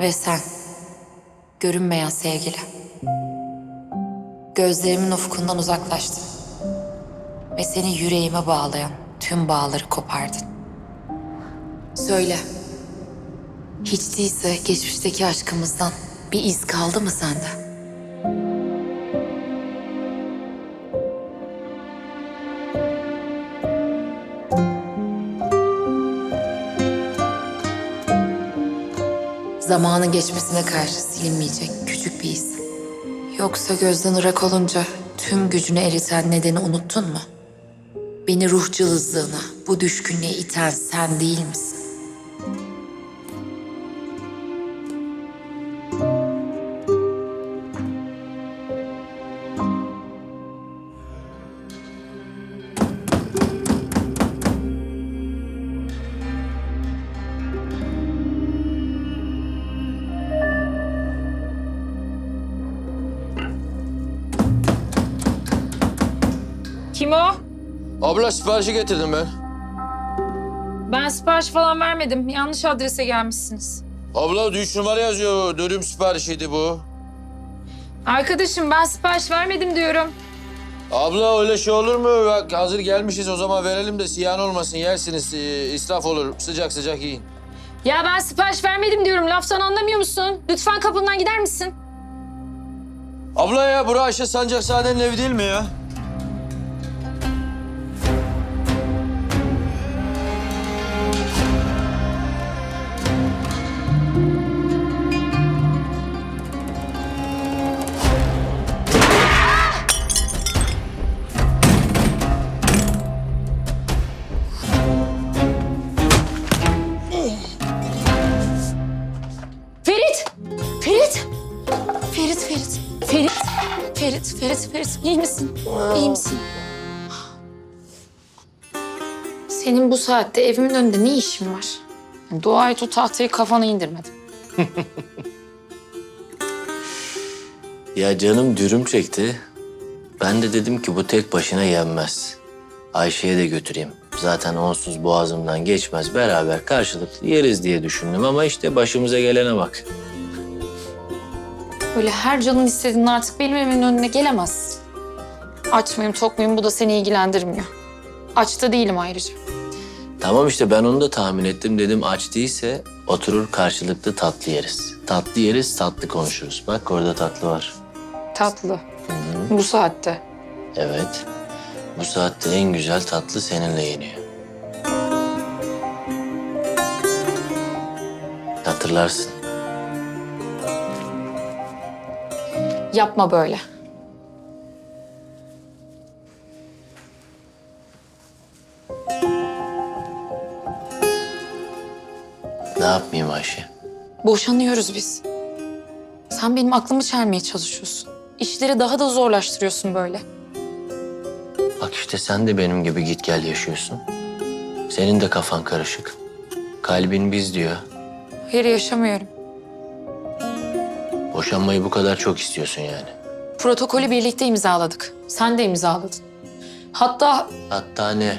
Ve sen, görünmeyen sevgili. Gözlerimin ufkundan uzaklaştın. Ve seni yüreğime bağlayan tüm bağları kopardın. Söyle, hiç değilse geçmişteki aşkımızdan bir iz kaldı mı sende? Zamanın geçmesine karşı silinmeyecek küçük bir iz. Yoksa gözden ırak olunca tüm gücünü eriten nedeni unuttun mu? Beni ruh cılızlığına, bu düşkünlüğe iten sen değil misin? Kim o? Abla siparişi getirdim ben. Ben sipariş falan vermedim. Yanlış adrese gelmişsiniz. Abla üç numara yazıyor. Dürüm siparişiydi bu. Arkadaşım ben sipariş vermedim diyorum. Abla öyle şey olur mu? Bak hazır gelmişiz o zaman verelim de ziyan olmasın yersiniz. Ee, israf olur. Sıcak sıcak yiyin. Ya ben sipariş vermedim diyorum. Laftan anlamıyor musun? Lütfen kapımdan gider misin? Abla ya bura Ayşe Sancakzade'nin evi değil mi ya? Ferit! Ferit! Ferit, Ferit. Ferit, Ferit, Ferit, Ferit. İyi misin? İyi misin? Senin bu saatte evimin önünde ne işin var? Dua et o tahtayı kafana indirmedim. Ya canım dürüm çekti. Ben de dedim ki bu tek başına yenmez. Ayşe'ye de götüreyim. Zaten onsuz boğazımdan geçmez. Beraber karşılıklı yeriz diye düşündüm ama işte başımıza gelene bak. Böyle her canın istediğin artık benim evimin önüne gelemezsin. Aç mıyım, tok muyum bu da seni ilgilendirmiyor. Aç da değilim ayrıca. Tamam işte ben onu da tahmin ettim. Dedim aç değilse oturur karşılıklı tatlı yeriz. Tatlı yeriz, tatlı konuşuruz. Bak orada tatlı var. Tatlı. Bu saatte. Evet. Bu saatte en güzel tatlı seninle yeniyor. Hatırlarsın. Yapma böyle. Yapmayayım Ayşe? Boşanıyoruz biz. Sen benim aklımı çelmeye çalışıyorsun. İşleri daha da zorlaştırıyorsun böyle. Bak işte sen de benim gibi git gel yaşıyorsun. Senin de kafan karışık. Kalbin biz diyor. Hayır yaşamıyorum. Boşanmayı bu kadar çok istiyorsun yani. Protokolü birlikte imzaladık. Sen de imzaladın. Hatta Hatta ne? Ne